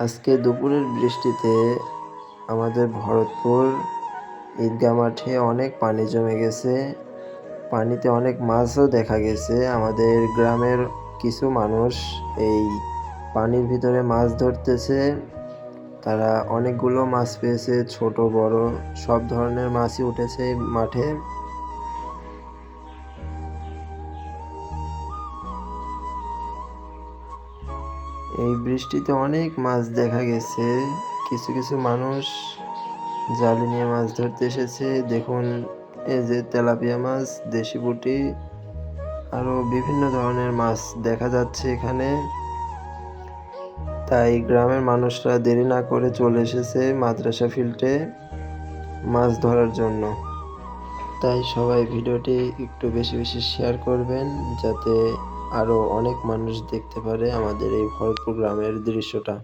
আজকে দুপুরের বৃষ্টিতে আমাদের ভরতপুর ঈদগাহ মাঠে অনেক পানি জমে গেছে। পানিতে অনেক মাছও দেখা গেছে। আমাদের গ্রামের কিছু মানুষ এই পানির ভিতরে মাছ ধরতেছে। তারা অনেকগুলো মাছ পেয়েছে, ছোট, বড়, সব ধরনের মাছই উঠেছে মাঠে। এই বৃষ্টিতে অনেক মাছ দেখা গেছে। কিছু কিছু মানুষ জালি নিয়ে মাছ ধরতে এসেছে। দেখুন, এই যে তেলাপিয়া মাছ, দেশি পুঁটি, আরও বিভিন্ন ধরনের মাছ দেখা যাচ্ছে এখানে। তাই গ্রামের মানুষরা দেরি না করে চলে এসেছে মাদ্রাসা ফিল্ডে মাছ ধরার জন্য। তাই সবাই ভিডিওটি একটু বেশি বেশি শেয়ার করবেন, যাতে আরও অনেক মানুষ দেখতে পারে আমাদের এই ভরপুর গ্রামের দৃশ্যটা।